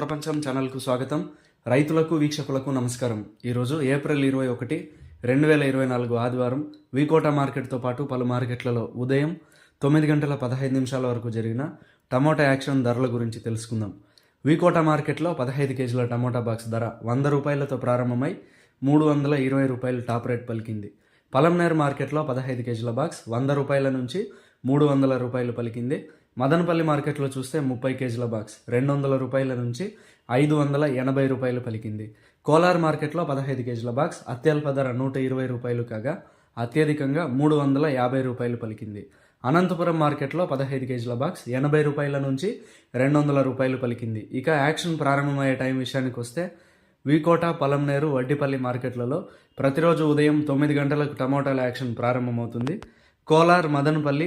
ప్రపంచం ఛానల్కు స్వాగతం. రైతులకు వీక్షకులకు నమస్కారం. ఈరోజు ఏప్రిల్ ఇరవై ఒకటి రెండు వేల ఇరవై నాలుగు ఆదివారం వికోట మార్కెట్తో పాటు పలు మార్కెట్లలో ఉదయం తొమ్మిది గంటల పదహైదు నిమిషాల వరకు జరిగిన టమోటా యాక్షన్ ధరల గురించి తెలుసుకుందాం. వికోట మార్కెట్లో పదహైదు కేజీల టమోటా బాక్స్ ధర వంద రూపాయలతో ప్రారంభమై మూడు వందల ఇరవై రూపాయలు టాప్ రేట్ పలికింది. పలంనేర్ మార్కెట్లో పదహైదు కేజీల బాక్స్ వంద రూపాయల నుంచి మూడు వందల రూపాయలు పలికింది. మదనపల్లి మార్కెట్లో చూస్తే ముప్పై కేజీల బాక్స్ రెండు వందల రూపాయల నుంచి ఐదు వందల ఎనభై రూపాయలు పలికింది. కోలార్ మార్కెట్లో పదహైదు కేజీల బాక్స్ అత్యల్ప ధర నూట ఇరవై రూపాయలు కాగా అత్యధికంగా మూడు వందల యాభై రూపాయలు పలికింది. అనంతపురం మార్కెట్లో పదహైదు కేజీల బాక్స్ ఎనభై రూపాయల నుంచి రెండు వందల రూపాయలు పలికింది. ఇక యాక్షన్ ప్రారంభమయ్యే టైం విషయానికి వస్తే వీకోట పలంనేరు వడ్డిపల్లి మార్కెట్లలో ప్రతిరోజు ఉదయం తొమ్మిది గంటలకు టమోటాల యాక్షన్ ప్రారంభమవుతుంది. కోలార్ మదనపల్లి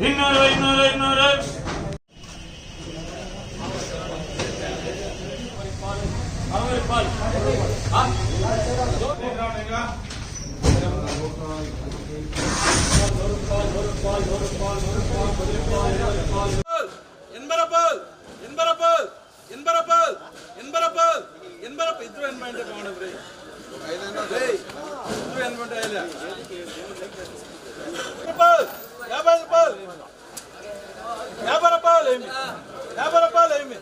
இன்னொரு இன்னொரு இன்னொரு. எண்பரப்பல் எண்பரப்பல் எண்பரப்பல் எண்பரப்பல் எண்பரப்ப ಇದ್ರು ಏನ್ ಮಾಡ್ಬೇಕು ನೋಡಬ್ರಿ ಐದು ಏನ್ రూపాయలు యాభై రూపాయలు ఏమి యాభై రూపాయలు ఏమి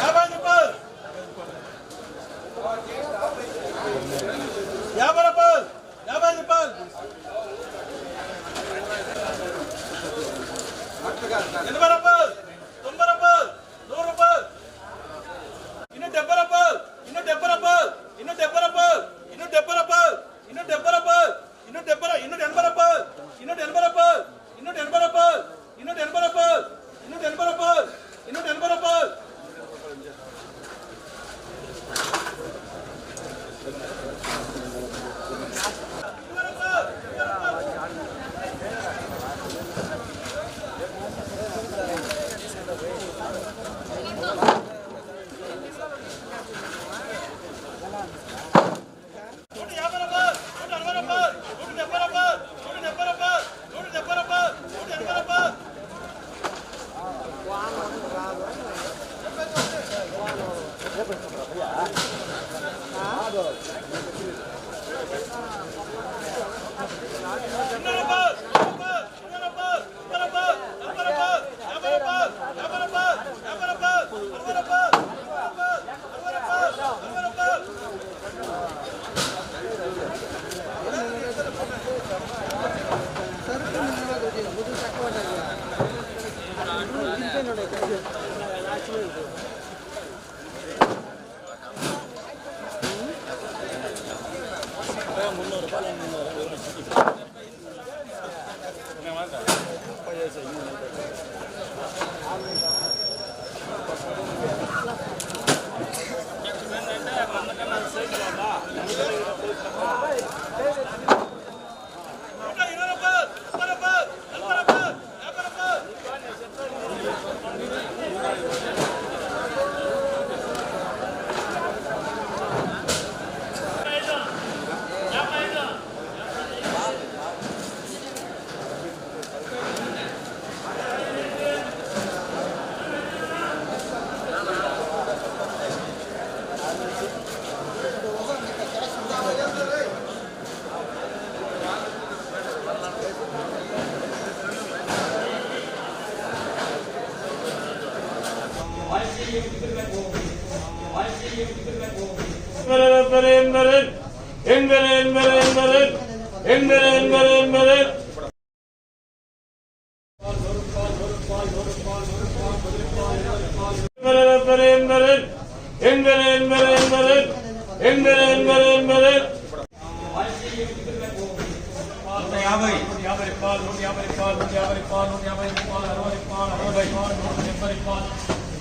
యాభై రూపాయలు యాభై రూపాయలు యాభై రూపాయలు ఎనభై రూపాయలు 了 முந்நூறு ரூபாய் என்பரன் என்பரன் என்பரன் என்பரன் என்பரன் என்பரன் என்பரன் என்பரன் என்பரன் என்பரன் என்பரன் என்பரன் என்பரன் என்பரன் యాభై యాభై పాలు యాభై పాలు యాభై పాలు యాభై పాలు అరవై పాలు అరవై పాలు నూట డెబ్బై పాలు